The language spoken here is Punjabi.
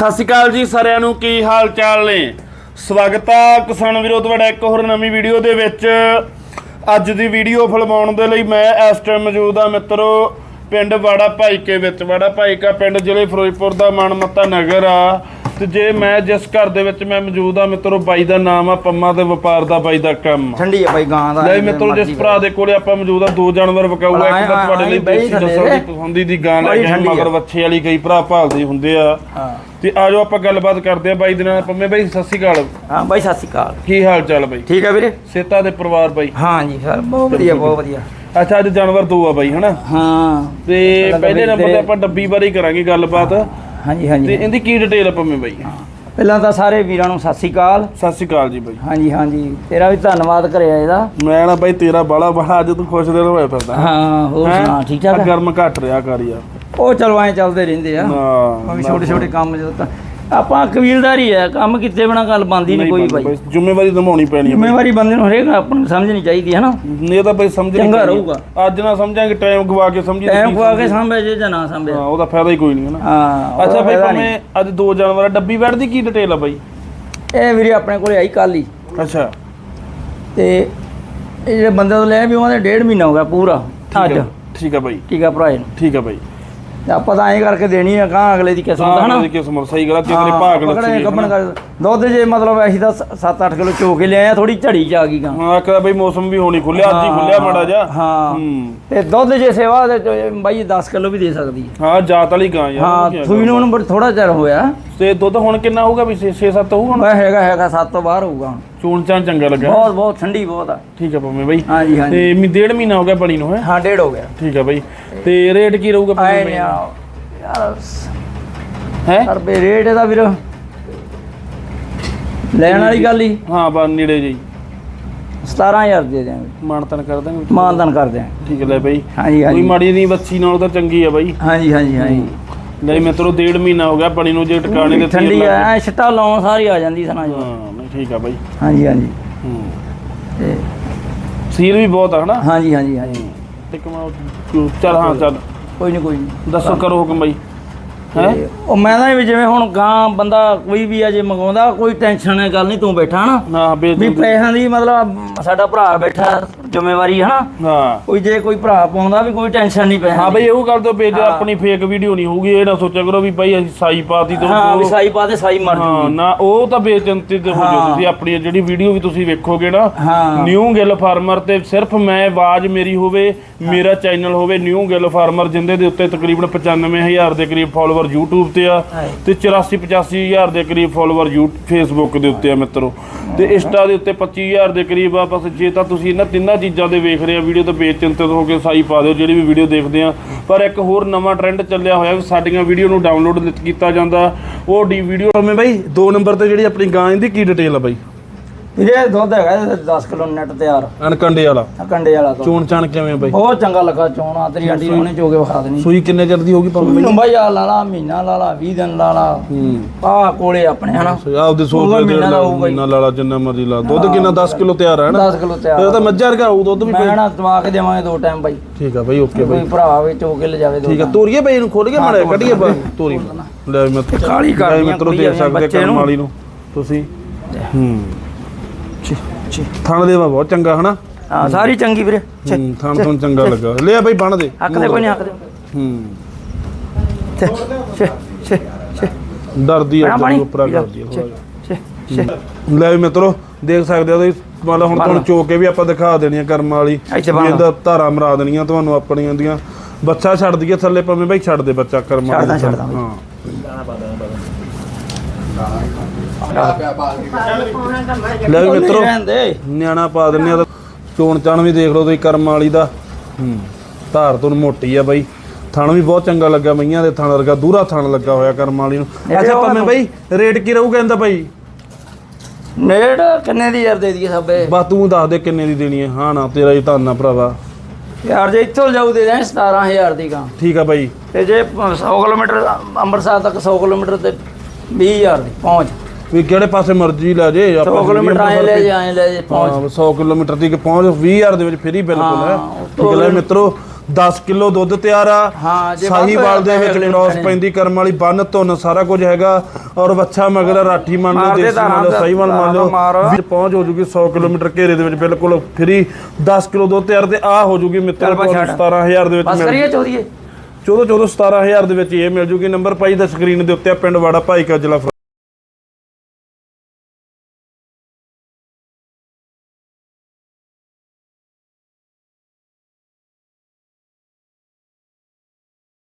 ਸਤਿ ਸ਼੍ਰੀ ਅਕਾਲ ਜੀ ਸਾਰਿਆਂ ਨੂੰ, ਕੀ ਹਾਲ ਚਾਲ ਨੇ? ਸਵਾਗਤ ਆ ਕਿਸਾਨ ਵੀਰੋ ਤੁਹਾਡਾ ਇੱਕ ਹੋਰ ਨਵੀਂ ਵੀਡੀਓ ਦੇ ਵਿੱਚ। ਅੱਜ ਦੀ ਵੀਡੀਓ ਫਿਲਮਾਉਣ ਦੇ ਲਈ ਮੈਂ ਇਸ ਟਾਈਮ ਮੌਜੂਦ ਆ ਮਿੱਤਰੋ, ਪਿੰਡ ਵਾੜਾ ਭਾਈਕੇ ਵਿੱਚ। ਵਾੜਾ ਭਾਈਕਾ ਪਿੰਡ ਜ਼ਿਲ੍ਹੇ ਫਿਰੋਜ਼ਪੁਰ ਦਾ ਮਨਮੱਤਾ ਨਗਰ ਆ। ਤੇ ਜੇ ਮੈਂ ਜਿਸ ਘਰ ਦੇ ਵਿੱਚ ਮੈਂ ਮੌਜੂਦ ਆ ਮਿੱਤਰੋ ਬਾਈ ਦਾ ਨਾਮ ਆ ਪੰਮਾ ਤੇ ਵਪਾਰ ਦਾ ਬਾਈ ਦਾ ਕੰਮ। ਠੰਡੀ ਹੈ ਬਾਈ ਗਾਂ ਦਾ ਲੈ ਮਿੱਤਰੋ ਜਿਸ ਭਰਾ ਦੇ ਕੋਲੇ ਆਪਾਂ ਮੌਜੂਦ ਆ ਦੋ ਜਾਨਵਰ ਵਿਕਾਊਗਾ ਇੱਕ ਤਾਂ ਤੁਹਾਡੇ ਲਈ ਬਈ ਦੇਸੀ ਦੀ ਦੇ। ਪਸੰਦੀ ਦੀ ਗਾਂ ਲੈ ਕੇ ਆ। ਮਗਰ ਵੱਛੇ ਵਾਲੀ ਕਈ ਭਰਾ ਭਾਲਦੇ ਹੁੰਦੇ ਆ। ਹਾਂ। ਤੇ ਆਜੋ ਆਪਾਂ ਗੱਲਬਾਤ ਕਰਦੇ ਆ ਬਾਈ ਦੇ ਨਾਲ। ਪੰਮੇ ਬਾਈ ਸਤਿ ਸ਼੍ਰੀ ਅਕਾਲ। ਹਾਂ ਬਾਈ ਸਤਿ ਸ਼੍ਰੀ ਅਕਾਲ। ਕੀ ਹਾਲ ਚਾਲ ਬਾਈ? ਠੀਕ ਹੈ ਵੀਰੇ? ਸੇਤਾ ਦੇ ਪਰਿਵਾਰ ਬਾਈ। ਹਾਂ ਜੀ ਸਰ ਬਹੁਤ ਵਧੀਆ ਬਹੁਤ ਵਧੀਆ। ਅੱਛਾ ਅੱਜ ਜਾਨਵਰ ਦੋ ਆ ਬਾਈ ਹਨਾ? ਹਾਂ। ਤੇ ਪਹਿਲਾਂ ਨੰਬਰ ਤੇ- ਆਪਾਂ ਡੱਬੀ ਬਾਰੇ ਹੀ ਕਰਾਂਗੇ ਗੱਲਬਾਤ। ਹਾਂਜੀ ਤੇ ਹਾਂਜੀ। ਇਹਦੀ ਕੀ ਡਿਟੇਲ ਆ ਪੰਮੇ ਬਾਈ? ਪਹਿਲਾਂ ਤਾਂ ਸਾਰੇ ਵੀਰਾਂ ਨੂੰ ਸਤਿ ਸ਼੍ਰੀ ਅਕਾਲ। ਸਤਿ ਸ਼੍ਰੀ ਅਕਾਲ ਜੀ ਬਾਈ। ਹਾਂਜੀ ਹਾਂਜੀ। ਤੇਰਾ ਵੀ ਧੰਨਵਾਦ ਕਰਿਆ ਇਹਦਾ। ਮੈਂ ਨਾ ਬਾਈ ਤੇਰਾ ਬਾਲਾ ਬਾਲਾ ਅੱਜ ਤੂੰ ਖੁਸ਼ ਦਿਲ ਹੋਇਆ ਫਿਰਦਾ। ਹਾਂ ਹੋਰ ਹੈਂ? ਸੁਣਾ ਠੀਕ ਆ? ਗਰਮ ਘੱਟ ਰਿਹਾ ਕਰ ਯਾਰ। ਉਹ ਚਲੋ ਐਂ ਚੱਲਦੇ ਰਹਿੰਦੇ ਆ। ਵੀ ਛੋਟੇ ਛੋਟੇ ਕੰਮ ਜਦੋਂ ਤਾਂ ਆਪਾਂ ਕਬੀਲਦਾਰੀ ਹੈ ਕੰਮ ਕੀਤੇ ਬਿਨਾ ਗੱਲ ਬੰਦੀ ਨਹੀਂ ਕੋਈ ਬਾਈ। ਜ਼ਿੰਮੇਵਾਰੀ ਨਿਭਾਉਣੀ ਪੈਣੀ ਹੈ। ਜ਼ਿੰਮੇਵਾਰੀ ਬੰਦੇ ਨੂੰ ਹਰੇਕ ਆਪਾਂ ਨੂੰ ਸਮਝਣੀ ਚਾਹੀਦੀ ਹੈ ਨਾ। ਇਹ ਤਾਂ ਬਈ ਸਮਝ ਚੰਗਾ। ਰਹੂਗਾ। ਅੱਜ ਨਾ ਸਮਝਾਂਗੇ ਟਾਈਮ ਗਵਾ ਕੇ ਸਮਝੀ ਟਾਈਮ ਖਵਾ ਕੇ ਸਮਝੀ। ਜੇ ਜਾਂ ਨਾ ਸਾਂਭਿਆ। ਹਾਂ ਉਹਦਾ ਫਾਇਦਾ ਹੀ ਕੋਈ ਨਹੀਂ ਹੈ ਨਾ। ਹਾਂ ਅੱਛਾ ਨਹੀਂ। ਭਾਵੇਂ ਅੱਜ ਦੋ ਜਾਨਵਰ ਡੱਬੀ ਬੈਠ ਦੀ ਕੀ ਡਿਟੇਲ ਆ ਬਾਈ? ਇਹ ਵੀਰੇ ਆਪਣੇ ਕੋਲੇ ਆਈ ਕੱਲ। ਹੀ ਅੱਛਾ। ਤੇ ਇਹ ਜਿਹੜੇ ਬੰਦੇ ਤੋਂ ਲਿਆ ਵੀ ਉਹਨਾਂ ਦੇ ਡੇਢ ਮਹੀਨਾ ਹੋ ਗਿਆ ਪੂਰਾ ਠੀਕ ਅੱਜ। ਠੀਕ ਆ ਬਾਈ। ਠੀਕ ਆ ਭਰਾ ਠੀਕ ਆ ਬਾਈ। ਤੇ ਆਪਾਂ ਤਾਂ ਐਂ ਕਰਕੇ ਦੇਣੀ ਆ ਕਾਂ ਅਗਲੇ ਦੀ ਕਿਸਮਤ ਹਾਂ ਹਨਾ? ਦੀ ਕਿਸਮਤ ਸਹੀ ਗੱਲ ਆ ਤੇ ਤੇਰੇ ਭਾਗ ਲੱਸੀ ਗੱਬਣ ਕਰ ਦੁੱਧ ਜੇ ਮਤਲਬ ਅਸੀਂ ਤਾਂ 7-8 ਕਿਲੋ ਚੋ ਕੇ ਲਿਆਏ ਆ ਥੋੜੀ ਝੜੀ ਚ ਆ ਗਈ ਕਾਂ ਹਾਂ ਕਦਾ ਬਈ ਮੌਸਮ ਵੀ ਹੋਣੀ ਖੁੱਲਿਆ ਅੱਜ ਹੀ ਖੁੱਲਿਆ ਮਾੜਾ ਜਾ ਹਾਂ। ਤੇ ਦੁੱਧ ਜੇ ਸੇਵਾ ਦੇ ਬਾਈ 10 ਕਿਲੋ ਵੀ ਦੇ ਸਕਦੀ ਹੈ ਹਾਂ ਜਾਤ ਵਾਲੀ ਗਾਂ ਯਾਰ ਹਾਂ ਕੀ ਸੂਈ ਨੂੰ ਹੁਣ ਥੋੜਾ ਚਿਰ ਹੋਇਆ। ਤੇ ਦੁੱਧ ਹੁਣ ਕਿੰਨਾ ਹੋਊਗਾ ਵੀ 6-7 ਹੋਊਗਾ ਹੁਣ? ਹੈਗਾ ਹੈਗਾ 7 ਤੋਂ ਬਾਹਰ ਹੋਊਗਾ ਹੁਣ। ਚੂਣ ਚਾਂ ਚੰਗਾ ਲੱਗਾ। ਬਹੁਤ ਬਹੁਤ ਠੰਡੀ ਬਹੁਤ ਆ। ਠੀਕ ਆ ਪੰਮੇ ਬਾਈ। ਹਾਂਜੀ ਹਾਂਜੀ। ਤੇ ਮੀ ਡੇਢ ਮਹੀਨਾ ਹੋ ਗਿਆ ਬਣੀ ਨੂੰ ਹੈ? ਹਾਂ ਡੇਢ ਹੋ ਗਿਆ। ਠੀਕ ਆ ਬਾਈ। ਤੇ ਰੇਟ ਕੀ ਰਹੂਗਾ ਪੰਮੇ ਬਾਈ ਯਾਰ ਹੈ? ਸਰ ਬੇ ਰੇਟ ਇਹਦਾ ਵੀਰ ਲੈਣ ਵਾਲੀ ਗੱਲ ਹੀ। ਹਾਂ ਬਾ ਨੇੜੇ ਜੀ 17000 ਦੇ ਦਿਆਂਗੇ। ਮਾਨਤਨ ਕਰ ਦਾਂਗੇ। ਮਾਨਦਾਨ ਕਰ ਦਿਆਂ ਠੀਕ ਲੈ ਬਾਈ। ਹਾਂਜੀ ਕੋਈ ਹਾਂਜੀ ਮਾੜੀ ਨਹੀਂ ਬੱਚੀ ਨਾਲ ਤਾਂ ਚੰਗੀ ਆ ਬਾਈ। ਹਾਂਜੀ ਹਾਂਜੀ ਹਾਂਜੀ। ਨਹੀਂ ਮਿੱਤਰੋ ਡੇਢ ਮਹੀਨਾ ਹੋ ਗਿਆ ਬਣੀ ਨੂੰ ਜੇ ਟਿਕਾਣੇ ਦੇ ਤੀਰ ਠੰਡੀ ਆ ਐ ਛਟਾ ਲਾਉਣ ਸਾਰੀ ਆ ਜਾਂਦੀ ਸਨਾ ਜੀ। ਹਾਂ ਨਹੀਂ ਠੀਕ ਆ ਬਾਈ। ਹਾਂਜੀ ਹਾਂਜੀ। ਹੂੰ। ਤੇ ਸੀਲ ਵੀ ਬਹੁਤ ਆ ਹਨਾ? ਹਾਂਜੀ ਹਾਂਜੀ ਹਾਂਜੀ। ਤੇ ਕਮਾ ਚੱਲ ਹਾਂ ਚੱਲ। ਕੋਈ ਨਹੀਂ ਕੋਈ ਨਹੀਂ ਦੱਸੋ ਕਰੋ ਹੁਕਮ ਬਾਈ। ਹੈ? ਤੇ ਉਹ ਮੈਂ ਤਾਂ ਵੀ ਜਿਵੇਂ ਹੁਣ ਗਾਂ ਬੰਦਾ ਕੋਈ ਵੀ ਆ ਜੇ ਮੰਗਾਉਂਦਾ ਕੋਈ ਟੈਨਸ਼ਨ ਹੈ ਗੱਲ ਨਹੀਂ ਤੂੰ ਬੈਠਾ ਨਾ ਵੀ ਪੈਸਿਆਂ ਦੀ ਮਤਲਬ ਸਾਡਾ ਭਰਾ ਬੈਠਾ ਜ਼ਿੰਮੇਵਾਰੀ ਹੈ ਨਾ? ਹਾਂ। ਕੋਈ ਜੇ ਕੋਈ ਭਰਾ ਪਾਉਂਦਾ ਵੀ ਕੋਈ ਟੈਨਸ਼ਨ ਨਹੀਂ ਪੈਸਿਆਂ ਹਾਂ। ਬਈ ਉਹ ਕਰ ਦੋ ਪੇਜ ਆਪਣੀ ਫੇਕ ਵੀਡੀਓ ਨਹੀਂ ਹੋਊਗੀ ਇਹ ਨਾ ਸੋਚਿਆ ਕਰੋ ਵੀ ਭਾਈ ਅਸੀਂ ਸਾਈ ਪਾਤੀ ਤੋਂ ਹਾਂ ਵੀ ਸਾਈ ਪਾ ਤੇ ਸਾਈ ਮਰ ਜੂਗੀ। ਨਾ ਉਹ ਤਾਂ ਬੇਚਿੰਤਿਤ ਹੋ ਜਾਓ ਤੁਸੀਂ ਆਪਣੀ ਜਿਹੜੀ ਵੀਡੀਓ ਵੀ ਤੁਸੀਂ ਵੇਖੋਗੇ ਨਾ ਨਿਊ ਗਿੱਲ ਫਾਰਮਰ ਤੇ ਸਿਰਫ ਮੈਂ ਆਵਾਜ਼ ਮੇਰੀ ਹੋਵੇ ਮੇਰਾ ਚੈਨਲ ਹੋਵੇ ਨਿਊ ਗਿੱਲ ਫਾਰਮਰ ਜਿੰਦੇ ਦੇ ਉੱਤੇ ਤਕਰੀਬਨ 95000 ਦੇ ਕਰੀਬ ਫਾਲੋਅਰ YouTube ਤੇ ਆ। ਤੇ 84 85000 ਦੇ ਕਰੀਬ ਫਾਲੋਅਰ ਯੂ ਫੇਸਬੁੱਕ ਦੇ ਉੱਤੇ ਆ ਮਿੱਤਰੋ। ਤੇ ਇੰਸਟਾ ਦੇ ਉੱਤੇ 25000 ਦੇ ਕਰੀਬ ਆ ਬਸ ਜੇ ਤਾਂ ਤੁਸੀਂ ਇਹਨਾਂ ਤਿੰਨਾਂ ਚੀਜ਼ਾਂ ਦੇ ਵੇਖ ਰਹੇ ਆ, ਵੀਡੀਓ ਤਾਂ ਬੇਚਿੰਤਿਤ ਹੋ ਕੇ ਸਾਈ ਪਾ ਦਿਓ, ਜਿਹੜੀ ਵੀ ਵੀਡੀਓ ਦੇਖਦੇ ਆ। ਪਰ ਇੱਕ ਹੋਰ ਨਵਾਂ ਟ੍ਰੈਂਡ ਚੱਲਿਆ ਹੋਇਆ ਵੀ ਸਾਡੀਆਂ ਵੀਡੀਓ ਨੂੰ ਡਾਊਨਲੋਡ ਕੀਤਾ ਜਾਂਦਾ। ਉਹ ਡੀ ਵੀਡੀਓ ਮੈਂ ਬਾਈ, ਦੋ ਨੰਬਰ ਤੇ ਜਿਹੜੀ ਆਪਣੀ ਗਾਂ ਦੀ ਕੀ ਡਿਟੇਲ ਆ ਬਾਈ? ਵੀਰੇ ਦੁੱਧ ਹੈਗਾ ਇਹਦਾ 10 ਕਿਲੋ ਨੈਟ ਤਿਆਰ। ਅਣਕੰਡੇ ਵਾਲਾ। ਆ ਕੰਡੇ ਵਾਲਾ ਚੋਣ ਚਾਣ ਕਿਵੇਂ ਬਾਈ? ਬਹੁਤ ਚੰਗਾ ਲੱਗਾ ਚੋਣਾ ਤੇਰੀ ਆਂਟੀ ਨੇ ਉਹਨੇ ਚੋ ਕੇ ਵਿਖਾ ਦੇਣੀ। ਸੂਈ ਕਿੰਨੇ ਚਿਰ ਦੀ ਹੋਗੀ ਪਾਉਂ ਮੈਨੂੰ ਬਾਈ ਆ ਲਾ ਲਾ ਮਹੀਨਾ ਲਾ ਲਾ 20 ਦਿਨ ਲਾ ਲਾ। ਹੂੰ। ਆ ਕੋਲੇ ਆਪਣੇ ਹਨਾ? ਆਪਦੇ ਸੋਚ ਦੇ ਮਹੀਨਾ ਦਾ ਹੋਊਗਾ ਹੀ। ਮਹੀਨਾ ਲਾਲਾ ਜਿੰਨਾ ਮਰਜ਼ੀ ਲਾ। ਦੁੱਧ ਕਿੰਨਾ 10 ਕਿਲੋ ਤਿਆਰ ਹੈ ਨਾ 10 ਕਿਲੋ ਇਹ ਤਿਆਰ ਤਾਂ ਮੱਝਾਂ ਵਰਗਾ ਹੋਊ ਦੁੱਧ ਵੀ ਮੈਂ ਨਾ ਕੇ ਦੇਵਾਂਗੇ ਦੋ ਟਾਈਮ ਬਾਈ। ਠੀਕ ਆ ਬਾਈ ਓਕੇ ਬਾਈ। ਕੋਈ ਭਰਾ ਆਵੇ ਚੋ ਕੇ ਲੈ ਜਾਵੇ ਦੋ ਠੀਕ ਆ ਤੋਰੀਏ ਬਈ ਇਹਨੂੰ ਖੋਲ ਕੇ ਮਾੜਾ ਜਿਹਾ, ਕੱਢੀਏ ਬਾ ਤੋਰੀ। ਲੈ ਮੈਂ ਕਾਲੀ ਕਰ ਲੈ ਮਿੱਤਰੋ ਦੇਖ ਸਕਦੇ ਬੱਚੇ ਕਰਮ ਨੂੰ। ਵਾਲੀ ਨੂੰ। ਤੁਸੀਂ? ਹੂੰ। ਛੇ ਛੇ। ਥਣ ਦੇਵਾ ਬਹੁਤ ਚੰਗਾ ਹਨਾ? ਹਾਂ ਸਾਰੀ ਚੰਗੀ ਵੀਰੇ। ਛੇ ਹੂੰ ਥਣ ਤੋਂ ਚੰਗਾ ਲੱਗਾ। ਲਿਆ ਬਈ ਬਣ ਦੇ। ਹੱਕ ਦੇ ਕੋਈ ਨਹੀਂ ਹੱਕ ਦੇ। ਹੂੰ। ਛੇ ਛੇ ਛੇ ਛੇ। ਡਰਦੀ ਆ ਪਾਣੀ? ਉੱਪਰ ਕਰਦੀ ਆ। ਥੋੜ੍ਹਾ ਜਿਹਾ। ਲੈ ਵੀ ਮਿੱਤਰੋ ਦੇਖ ਸਕਦੇ ਹੋ ਤੁਸੀਂ ਮਤਲਬ ਹੁਣ ਤੁਹਾਨੂੰ ਚੋ ਕੇ ਵੀ ਆਪਾਂ ਦਿਖਾ ਦੇਣੀ ਆ ਕਰਮ ਵਾਲੀ। ਇੱਥੇ ਬੰਨ ਵੀ ਇਹਦਾ ਧਾਰਾ ਮਰਾ ਦੇਣੀਆਂ ਤੁਹਾਨੂੰ ਆਪਣੀਆਂ ਦੀਆਂ। ਬੱਚਾ ਛੱਡ ਦਈਏ ਥੱਲੇ ਭਾਵੇਂ ਬਈ ਛੱਡ ਦੇ ਬੱਚਾ ਕਰਮ ਵਾਲੀ ਛੱਡਦਾ, ਦਾ। ਛੱਡਦਾ। ਬਈ। ਹਾਂ। ਲੈ ਵੀ ਮਿੱਤਰੋ ਨਿਆਣਾ ਪਾ ਦਿੰਨੇ ਆ ਚੋਣ ਚਾਣ ਵੀ ਦੇਖ ਲਓ ਤੁਸੀਂ ਕਰਮ ਵਾਲੀ ਦਾ। ਹੂੰ ਧਾਰ ਤੋਂ ਮੋਟੀ ਆ ਬਾਈ। ਥਣ ਵੀ ਬਹੁਤ ਚੰਗਾ ਲੱਗਾ ਮਈਆਂ ਦੇ ਥਣ ਵਰਗਾ ਦੂਰਾ ਥਣ ਲੱਗਾ ਹੋਇਆ ਕਰਮ ਵਾਲੀ ਨੂੰ। ਅੱਛਾ ਭਾਵੇਂ ਬਾਈ ਰੇਟ ਕੀ ਰਹੂਗਾ ਇਹਦਾ ਬਾਈ? ਨੇੜ ਕਿੰਨੇ ਦੀ ਯਾਰ ਦੇ ਦਈਏ ਸਭੇ ਬਸ ਤੂੰ ਦੱਸ ਦੇ ਕਿੰਨੇ ਦੀ ਦੇਣੀ ਹੈ। ਹਾਂ ਨਾ ਤੇਰਾ ਹੀ ਧੰਨ ਭਰਾਵਾ। ਯਾਰ ਜੇ ਇੱਥੋਂ ਜਾਊ ਦੇ ਦੇਣ 17000 ਦੀ ਗਾਂ। ਠੀਕ ਆ ਬਾਈ। ਤੇ ਜੇ 100 ਕਿਲੋਮੀਟਰ ਅੰਮ੍ਰਿਤਸਰ ਤੱਕ 100 ਕਿਲੋਮੀਟਰ ਤੇ 20000 ਦੀ ਪਹੁੰਚ। ਵੀ ਕਿਹੜੇ ਪਾਸੇ ਮਰਜ਼ੀ ਲੈ ਜੇ 100 ਕਿਲੋਮੀਟਰ ਆਏ ਲੈ ਜੇ ਆਏ ਲੈ ਜੇ ਪਹੁੰਚ। ਹਾਂ 100 ਕਿਲੋਮੀਟਰ ਦੀ ਕਿ ਪਹੁੰਚ 20000 ਦੇ ਵਿੱਚ ਫ੍ਰੀ ਬਿਲਕੁਲ ਹੈ। ਠੀਕ ਹੈ ਮਿੱਤਰੋ 10 ਕਿਲੋ ਦੁੱਧ ਤਿਆਰ ਆ। ਸਾਹੀਵਾਲ ਦੇ ਵਿੱਚ ਕ੍ਰਾਸ। ਪੈਂਦੀ ਕਰਮ ਵਾਲੀ ਬੰਨ ਧੁੰਨ ਸਾਰਾ ਕੁਝ ਹੈਗਾ। ਔਰ ਵੱਛਾ ਮਗਰ ਰਾਠੀ ਮੰਨ ਲਓ ਦੇਸੀ ਮੰਨ ਲਓ ਸਾਹੀਵਾਲ ਮੰਨ ਲਓ। ਵਿੱਚ ਪਹੁੰਚ ਹੋ ਜੂਗੀ 100 ਕਿਲੋਮੀਟਰ ਘੇਰੇ ਦੇ ਵਿੱਚ ਬਿਲਕੁਲ ਫ੍ਰੀ 10 ਕਿਲੋ ਦੁੱਧ ਤਿਆਰ ਤੇ ਆ ਹੋ ਜੂਗੀ ਮਿੱਤਰ ਛੱਡ। 17000 ਦੇ ਵਿੱਚ ਬਸ ਮਿਲ ਕਰੀਏ ਚੋਦੀਏ 14 14 17000 ਦੇ ਵਿੱਚ ਇਹ ਮਿਲ ਜੂਗੀ। ਨੰਬਰ ਪਾਈ ਦਾ ਸਕਰੀਨ ਦੇ ਉੱਤੇ ਆ, ਪਿੰਡ ਵਾੜਾ ਭਾਈ ਕਾ ਜ਼ਿਲ੍ਹਾ